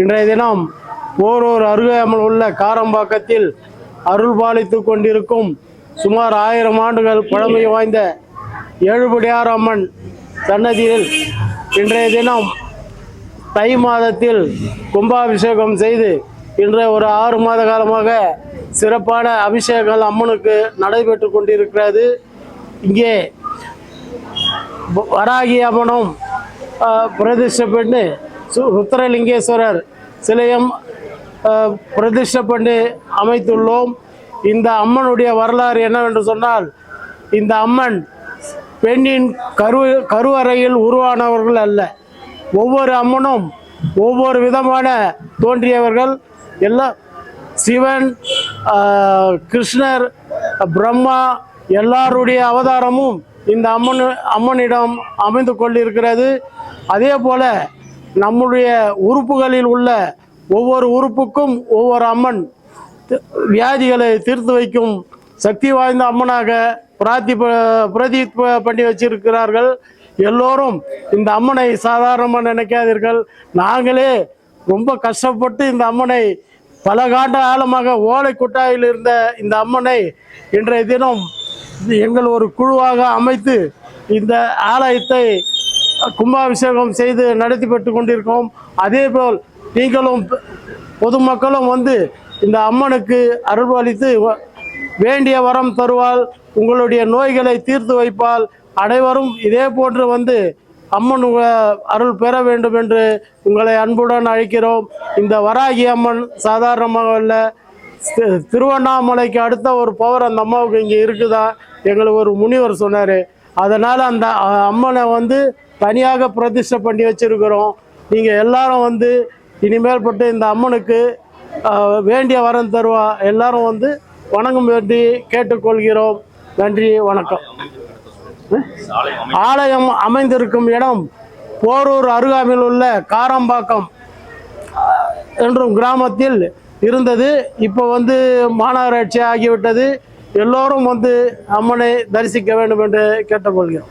இன்றைய தினம் போரூர் அருகாமல் உள்ள காரம்பாக்கத்தில் அருள் பாலித்து கொண்டிருக்கும் சுமார் ஆயிரம் ஆண்டுகள் பழமை வாய்ந்த ஏழுபடியார் அம்மன் சன்னதியில் இன்றைய தினம் தை மாதத்தில் கும்பாபிஷேகம் செய்து இன்று ஒரு ஆறு மாத காலமாக சிறப்பான அபிஷேகங்கள் அம்மனுக்கு நடைபெற்று கொண்டிருக்கிறது. இங்கே வராகி அம்மனும் ஆஹ், பிரதிஷ்டை சு ருத்ரலிங்கேஸ்வரர் சிலையும் ஆஹ், பிரதிஷ்டை பண்ணி அமைத்துள்ளோம். இந்த அம்மனுடைய வரலாறு என்னவென்று சொன்னால் இந்த அம்மன் பெண்ணின் கரு கருவறையில் உருவானவர்கள் அல்ல. ஒவ்வொரு அம்மனும் ஒவ்வொரு விதமான தோன்றியவர்கள். எல்லாம் சிவன் கிருஷ்ணர் பிரம்மா எல்லாருடைய அவதாரமும் இந்த அம்மன் அம்மனிடம் அமைந்து கொண்டிருக்கிறது. அதே போல நம்முடைய உறுப்புகளில் உள்ள ஒவ்வொரு உறுப்புக்கும் ஒவ்வொரு அம்மன் வியாதிகளை தீர்த்து வைக்கும் சக்தி வாய்ந்த அம்மனாக பிரார்த்தி பிரதி பண்ணி வச்சிருக்கிறார்கள். எல்லோரும் இந்த அம்மனை சாதாரணமாக நினைக்காதீர்கள். நாங்களே ரொம்ப கஷ்டப்பட்டு இந்த அம்மனை பல காண்ட ஆழமாக ஓலை குட்டாயில் இருந்த இந்த அம்மனை இன்றைய தினம் எங்கள் ஒரு குழுவாக அமைத்து இந்த ஆலயத்தை கும்பாபிஷேகம் செய்து நடத்தி கொண்டிருக்கோம் அதேபோல் நீங்களும் பொதுமக்களும் வந்து இந்த அம்மனுக்கு அருள்வளித்து வ- வேண்டிய வரம் தருவாள். உங்களுடைய நோய்களை தீர்த்து வைப்பால் அனைவரும் இதே போன்று வந்து அம்மன் உங்க- அருள் பெற வேண்டும் என்று உங்களை அன்புடன் அழைக்கிறோம். இந்த வராகி அம்மன் சாதாரணமாக அல்ல. திருவண்ணாமலைக்கு அடுத்த ஒரு பவர் அந்த அம்மாவுக்கு இங்கே இருக்குதா? எங்களுக்கு ஒரு முனிவர் சொன்னார். அதனால் அந்த அம்மனை வந்து தனியாக பிரதிஷ்டை பண்ணி வச்சிருக்கிறோம். நீங்கள் எல்லாரும் வந்து இனிமேல் பட்டு இந்த அம்மனுக்கு வேண்டிய வரம் தருவா. எல்லாரும் வந்து வணங்கும் வேண்டி கேட்டுக்கொள்கிறோம். நன்றி வணக்கம். ஆலயம் அமைந்திருக்கும் இடம் போரூர் அருகாமையில் உள்ள காரம்பாக்கம் என்றும் கிராமத்தில் இருந்தது. இப்போ வந்து மாநகராட்சி ஆகிவிட்டது. எல்லோரும் வந்து அம்மனை தரிசிக்க வேண்டும் என்று கேட்டுக்கொள்கிறோம்.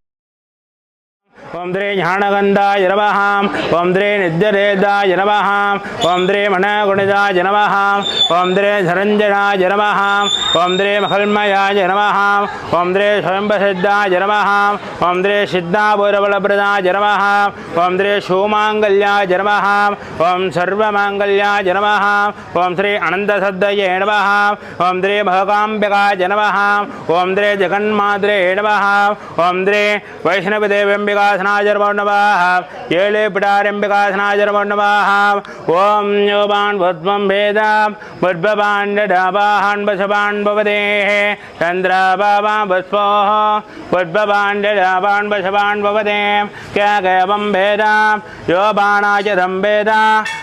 ओम द्रे ज्ञानगंधाय नमः ओम द्रे निद्यरेदाय नमः ओम द्रे मणगुणिदाय नमः ओम द्रे धरंजनाय नमः ओम द्रे मखलमयाय नमः ओम द्रे स्वयंप्रसिद्धाय नमः ओम द्रे सिद्धाभूरबलप्रदाय नमः ओम द्रे शोमाङ्गल्याय नमः ओम सर्वमाङ्गल्याय नमः ओम श्री अनन्तसद्दये नमः ओम द्रे भगकाम्बिकाय नमः ओम द्रे जगन्माद्रे नमः ओम द्रे वैष्णवदेव्यम्बिकासन योपानाजर्मो नमः केले पिटारम्बिकासनाजर्मो नमः ॐ योपान् भुत्वं भेदां बुद्भवाण्डढावाहान् बसवान् भवदेः। चन्द्राभावा भुत्वोः बुद्भवाण्डढावान् बसवान् भवदेः। क्या गयवं भेदां योपानाय धं भेदा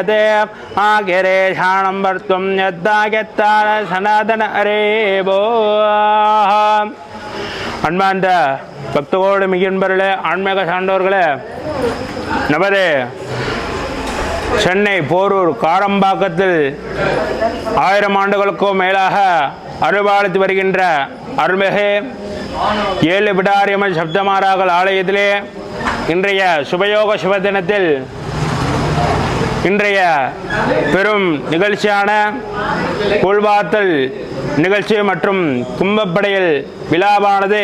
ऋणयते आगिरेशाणं वर्तुं यद्दायत्तार सनातन अरे भो அன்பார்ந்த பக்தகோடு மிகின்பர்களே ஆன்மீக சான்றோர்களே நமது சென்னை போரூர் காரம்பாக்கத்தில் ஆயிரம் ஆண்டுகளுக்கும் மேலாக அருள்பாலித்து வருகின்ற அருள்மிகு ஏழு பிடாரியம்மன் சப்தமாராகல் ஆலயத்திலே இன்றைய சுபயோக சுப தினத்தில் இன்றைய பெரும் நிகழ்ச்சியான கூழ்வாத்தல் நிகழ்ச்சி மற்றும் கும்பப்படையில் விழாவானது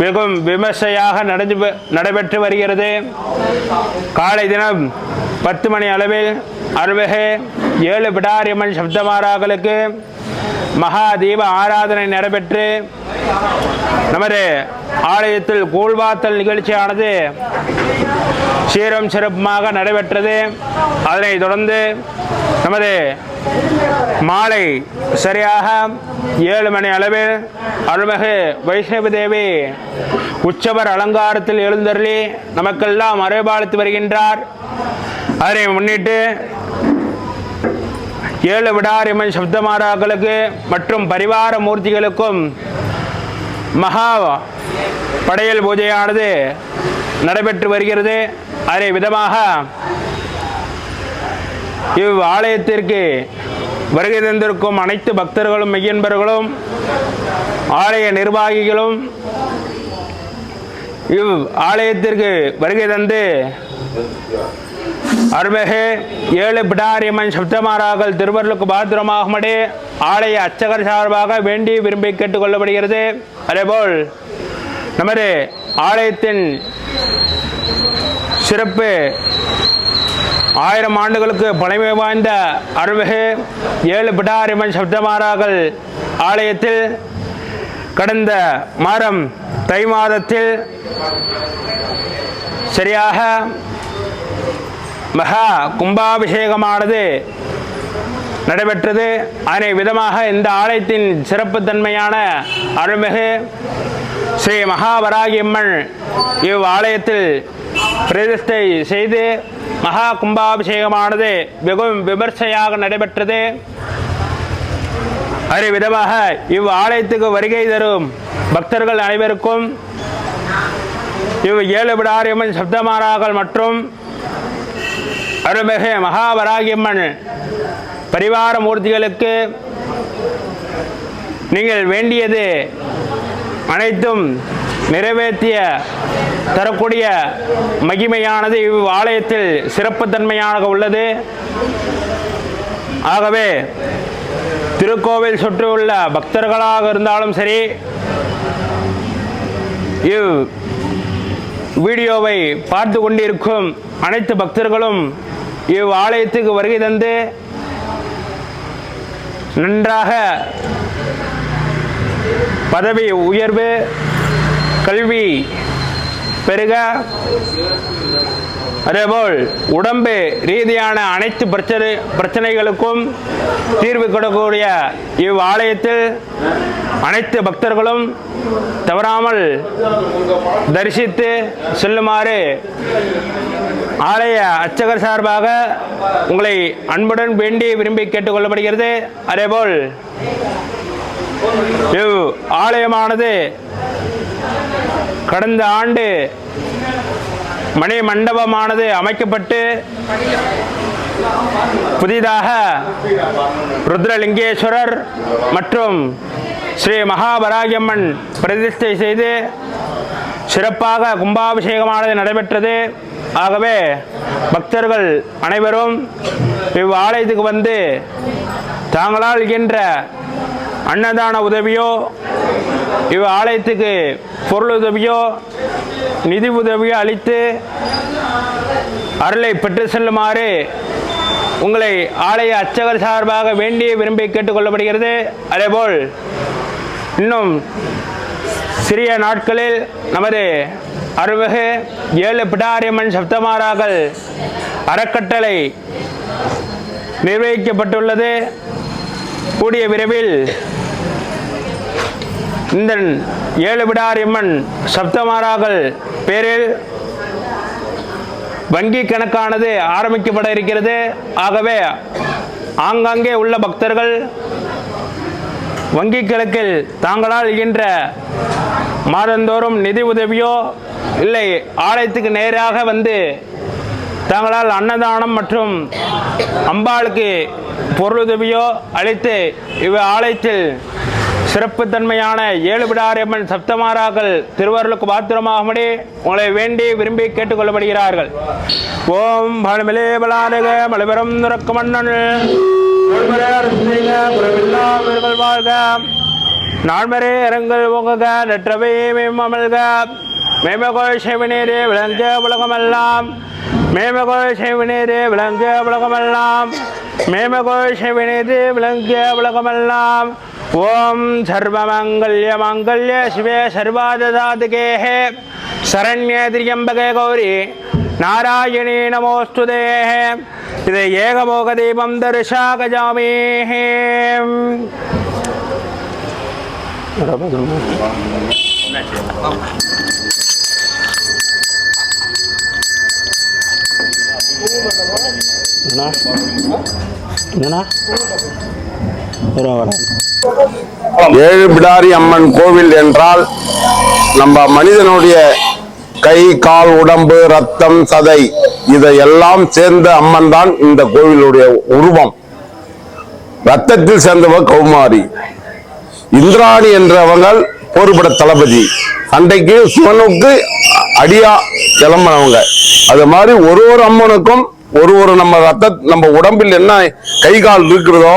மிகவும் விமர்சையாக நடந்து நடைபெற்று வருகிறது. காலை தினம் பத்து மணி அளவில் அருள்மிகு ஏழு பிடாரியம்மன் சப்தமாராக்களுக்கு மகா தீப ஆராதனை நடைபெற்று நமது ஆலயத்தில் கூழ்வாத்தல் நிகழ்ச்சியானது சீரம் சிறப்புமாக நடைபெற்றது. அதனைத் தொடர்ந்து நமது மாலை சரியாக ஏழு மணி அளவில் அருள்மிகு வைஷ்ணவி தேவி உற்சவர் அலங்காரத்தில் எழுந்தருளி நமக்கெல்லாம் அரைபாலித்து வருகின்றார். அதனை முன்னிட்டு ஏழு விடாரிமன் சப்தமாராக்களுக்கு மற்றும் பரிவார மூர்த்திகளுக்கும் மகா படையல் பூஜையானது நடைபெற்று வருகிறது. அதே விதமாக இவ் ஆலயத்திற்கு வருகை தந்திருக்கும் அனைத்து பக்தர்களும் மெய்யன்பர்களும் ஆலய நிர்வாகிகளும் இவ் ஆலயத்திற்கு வருகை தந்து அருள்மிகு ஏழு பிடாரியம்மன் சப்தமாராக்கள் திருவருளுக்கு பாத்திரமாகும்படி ஆலய அர்ச்சகர் சார்பாக வேண்டி விரும்பி கேட்டுக்கொள்ளப்படுகிறது. அதேபோல் நமது ஆலயத்தின் சிறப்பு ஆயிரம் ஆண்டுகளுக்கு பழமை வாய்ந்த அருள்மிகு ஏழு பிடாரிமன் சப்தமாராக்கள் ஆலயத்தில் கடந்த மாதம் தை மாதத்தில் சரியாக மகா கும்பாபிஷேகமானது நடைபெற்றது. அதனை விதமாக இந்த ஆலயத்தின் சிறப்புத்தன்மையான அருள்மிகு ஸ்ரீ மகாவராகியம்மன் இவ் ஆலயத்தில் பிரதிஷ்டை செய்து மகா கும்பாபிஷேகமானது மிகவும் விமர்சையாக நடைபெற்றது. அதே விதமாக இவ் ஆலயத்துக்கு வருகை தரும் பக்தர்கள் அனைவருக்கும் இவ் ஏழு விடாரியம்மன் சப்தமாராக்கள் மற்றும் அருள்மிகு மகாவராகியம்மன் பரிவார மூர்த்திகளுக்கு நீங்கள் வேண்டியது அனைத்தும் நிறைவேற்றிய தரக்கூடிய மகிமையானது இவ்வாலயத்தில் சிறப்புத்தன்மையாக உள்ளது. ஆகவே திருக்கோவில் சுற்றியுள்ள பக்தர்களாக இருந்தாலும் சரி இவ் வீடியோவை பார்த்து கொண்டிருக்கும் அனைத்து பக்தர்களும் இவ் ஆலயத்துக்கு வருகை தந்து நன்றாக பதவி உயர்வு கல்வி பெருக அதேபோல் உடம்பு ரீதியான அனைத்து பிரச்சனை பிரச்சனைகளுக்கும் தீர்வு கொடுக்கக்கூடிய இவ் ஆலயத்தில் அனைத்து பக்தர்களும் தவறாமல் தரிசித்து செல்லுமாறு ஆலய அர்ச்சகர் சார்பாக உங்களை அன்புடன் வேண்டி விரும்பி கேட்டுக்கொள்ளப்படுகிறது. அதேபோல் இவ் ஆலயமானது கடந்த ஆண்டு மணி மண்டபமானது அமைக்கப்பட்டு புதிதாக ருத்ரலிங்கேஸ்வரர் மற்றும் ஸ்ரீ மகாபராகியம்மன் பிரதிஷ்டை செய்து சிறப்பாக கும்பாபிஷேகமானது நடைபெற்றது. ஆகவே பக்தர்கள் அனைவரும் இவ்வாலயத்துக்கு வந்து தாங்களால் இயன்ற அன்னதான உதவியோ இவ் ஆலயத்துக்கு பொருள் உதவியோ நிதி உதவியை அளித்து அருளை பெற்று செல்லுமாறு உங்களை ஆலய அர்ச்சகர் சார்பாக வேண்டிய விரும்பி கேட்டுக்கொள்ளப்படுகிறது. அதேபோல் இன்னும் சிறிய நாட்களில் நமது அருள்மிகு ஏழு பிடாரியம்மன் சப்தமாராக்கள் அறக்கட்டளை நிர்வகிக்கப்பட்டுள்ளது. கூடிய விரைவில் இந்த ஏழு விடாரியம்மன் சப்தமாராகல் பேரில் வங்கி கணக்கானது ஆரம்பிக்கப்பட இருக்கிறது. ஆகவே ஆங்காங்கே உள்ள பக்தர்கள் வங்கி கணக்கில் தாங்களால் இயன்ற மாதந்தோறும் நிதி உதவியோ இல்லை ஆலயத்துக்கு நேராக வந்து தாங்களால் அன்னதானம் மற்றும் அம்பாளுக்கு பொருளுதவியோ அளித்து இவ் ஆலயத்தில் சிறப்பு தன்மையான ஏழு விடாரியம்மன் சப்தமாராக்கள் திருவருளுக்கு பாத்திரமாகும்படி உங்களை வேண்டி விரும்பி கேட்டுக்கொள்ளப்படுகிறார்கள். ஓம் பழமிலே பலானக மலைபெறும் துறக்க மன்னன் வாழ்க. நான்மரே இரங்கல் உங்க நெற்றவை மேமல்க மேமகோள் செவினீரே விளங்க உலகமெல்லாம். மேமகோள் செவினீரே விளங்க உலகமெல்லாம். மேமகோள் செவினீரே விளங்க உலகமெல்லாம். ஓம் சர்வமங்கல்ய மங்கல்ய சிவே சர்வாததாதிகே சரண்ய திரியம்பகே கௌரி நாராயணி நமோஸ்துதே இது ஏகமோக தீபம் தரிசாகஜாமே என்னண்ணா ஏழு பிடாரி அம்மன் கோவில் என்றால் நம்ம மனிதனுடைய கை கால் உடம்பு ரத்தம் சதை இதையெல்லாம் சேர்ந்த அம்மன் தான் இந்த கோவிலுடைய உருவம். ரத்தத்தில் சேர்ந்தவ கௌமாரி. இந்திராணி என்றவங்கள் போர்பட தளபதி. சண்டைக்கு சிவனுக்கு அடியா கிளம்பினவங்க. அது மாதிரி ஒரு ஒரு அம்மனுக்கும் ஒரு ஒரு நம்ம ரத்த நம்ம உடம்பில் என்ன கை கால் இருக்கிறதோ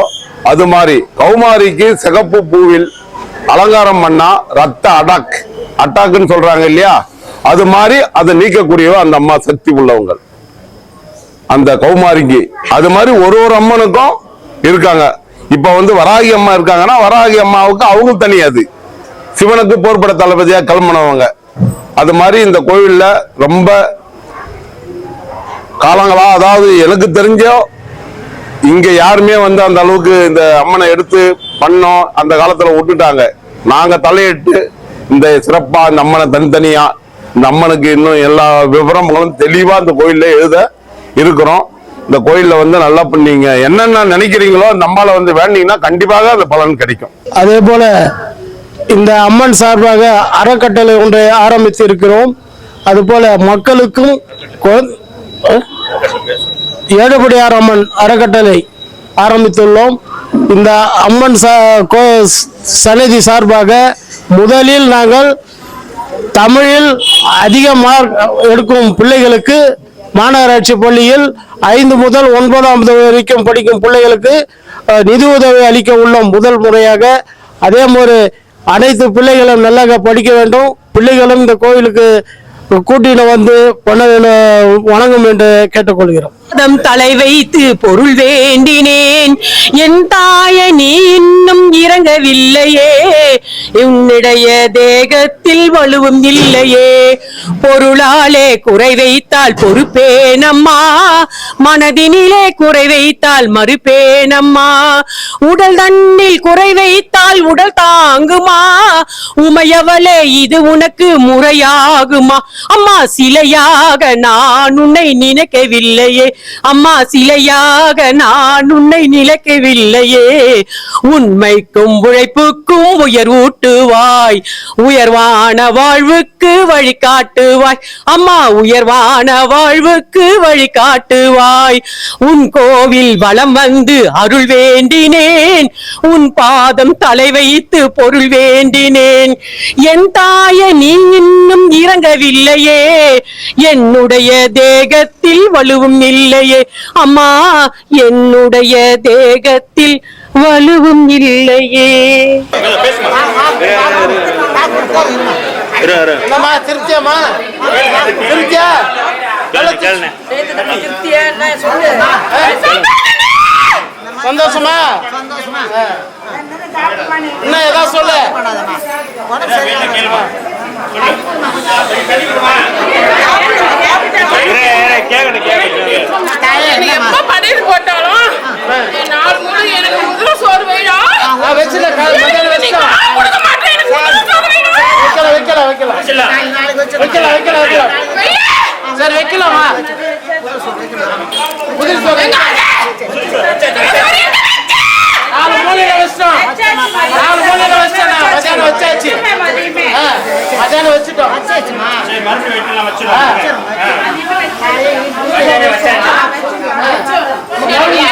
அது மாதிரி கௌமாரிக்கு சிகப்பு பூவில் அலங்காரம் பண்ணா ரத்த அடாக். அட்டாக்னு சொல்றாங்க இல்லையா? அது மாதிரி அதை நீக்கக்கூடியவ அந்த அம்மா சக்தி உள்ளவங்க. அந்த கௌமாரிக்கு. அது மாதிரி ஒரு ஒரு அம்மனுக்கும் இருக்காங்க. இப்ப வந்து வராகி அம்மா இருக்காங்கன்னா வராகி அம்மாவுக்கு அவங்க தனியாது சிவனுக்கு போர்பட தளபதியா கிளம்பினவங்க அது மாதிரி இந்த கோவில்ல ரொம்ப காலங்களா அதாவது எனக்கு தெரிஞ்சோ இங்க யாருமே வந்து அந்த அளவுக்கு இந்த அம்மனை எடுத்து பண்ணோம் அந்த காலத்துல விட்டுட்டாங்க. நாங்க தலையிட்டு இந்த சிறப்பா இந்த அம்மனை தனித்தனியா இந்த அம்மனுக்கு இன்னும் எல்லா விவரங்களும் தெளிவா இந்த கோயில்ல எழுத இருக்கிறோம். இந்த கோயில்ல வந்து நல்லா பண்ணீங்க. என்னென்ன நினைக்கிறீங்களோ நம்மால வந்து வேண்டீங்கன்னா கண்டிப்பாக அந்த பலன் கிடைக்கும். அதே போல இந்த அம்மன் சார்பாக அறக்கட்டளை ஒன்றை ஆரம்பித்து இருக்கிறோம் அதுபோல மக்களுக்கும் ஏழுபடியார் அம்மன் அறக்கட்டளை ஆரம்பித்துள்ளோம். இந்த அம்மன் சா- கோ- சன்னதி சார்பாக முதலில் நாங்கள் தமிழில் அதிக மார்க் எடுக்கும் பிள்ளைகளுக்கு மாநகராட்சி பள்ளியில் ஐந்து முதல் ஒன்பதாம் வரைக்கும் படிக்கும் பிள்ளைகளுக்கு நிதி உதவி அளிக்க உள்ளோம் முதல் முறையாக. அதே மாதிரி அனைத்து பிள்ளைகளும் நல்லா படிக்க வேண்டும். பிள்ளைகளும் இந்த கோயிலுக்கு கூட்டிட்டு வந்து பண்ண வணங்கும் என்று கேட்டுக்கொள்கிறோம். பாதம் தலை வைத்து பொருள் வேண்டினேன். என் தாய நீ இன்னும் இறங்கவில்லையே. உன்னுடைய தேகத்தில் வலுவும் இல்லையே. பொருளாலே குறை வைத்தால் பொறுப்பேனம்மா. மனதினிலே குறை வைத்தால் மறுப்பேனம்மா. உடல் தன்னில் குறை வைத்தால் உடல் தாங்குமா. உமையவளே இது உனக்கு முறையாகுமா? அம்மா சிலையாக நான் உன்னை நினைக்கவில்லையே. அம்மா சிலையாக நான் உன்னை நினைக்கவில்லையே. உண்மைக்கும் உழைப்புக்கும் உயர் ஊட்டுவாய். உயர்வான வாழ்வுக்கு வழிகாட்டுவாய். அம்மா உயர்வான வாழ்வுக்கு வழிகாட்டுவாய். உன் கோவில் வலம் வந்து அருள் வேண்டினேன். உன் பாதம் தலை வைத்து பொருள் வேண்டினேன். என் தாய நீ இன்னும் இறங்கவில்லையே. என்னுடைய தேகத்தில் வலுவும் இல்லையே. அம்மா என்னுடைய தேகத்தில் வலுவும் இல்லையே. திருப்தியா? சந்தோஷமா? இன்னும் ஏதாவது சொல்லு. எப்ப படையல் போட்டாலும் நாள் முழு எனக்கு முதல்ல சோறு வேணும். ஆள் கொடுக்க மாட்டேன் வைக்கல வைக்கல வைக்கல வைக்கல வைக்கல வைக்கல சரி வைக்கலாமா புதிர் சோறு நாலு மூலையில வச்சிட்டோம் நாலு மூலையில வச்சிட்டோம் மத்தியானம் வச்சாச்சு மத்தியானம் வச்சுட்டோம். ஏழு பேர் கூட ஏறு, ஏறு.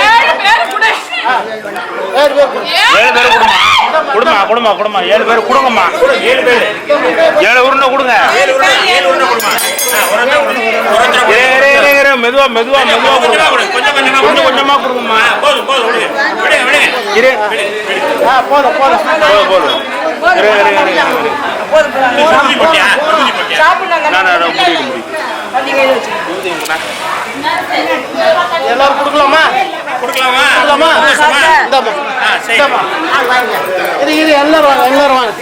ஏழு ஏழு பேர் கொடுமா. கொடுமா கொடுமா கொடுமா. ஏழு பேர் கொடுங்கம்மா. ஏழு பேர். ஏழு உருண்டை கொடுங்க. மெதுவா மெதுவா மெதுவா கொடுங்க கொஞ்சம் கொஞ்சமா கொடுங்கம்மா. போதும் போதும். எல்லாரும் கொடுக்கலாமா? கொடுக்கலாமா? இந்தாம்மா. இந்தாம்மா. இது இது எல்லாரும் வாங்க எல்லாரும் வாங்க.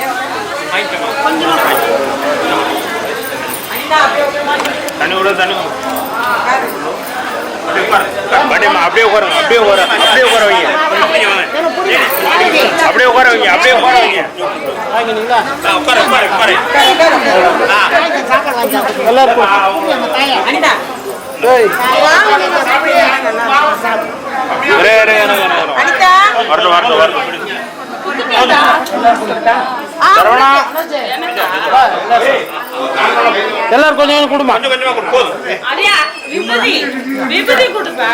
தண்ணி விட தண்ணி. பாட்டியம்மா அப்படியே உட்காருங்க அப்படியே உட்கார அப்படியே உட்கார வைங்க. அப்படியே உட்கார வைங்க அப்படியே உட்கார வைங்க. வரட்டும் வரட்டும் வரட்டும். எல்லாரும் கொஞ்சம் கொஞ்சம் கொடுமா விபதி கொடுப்பா.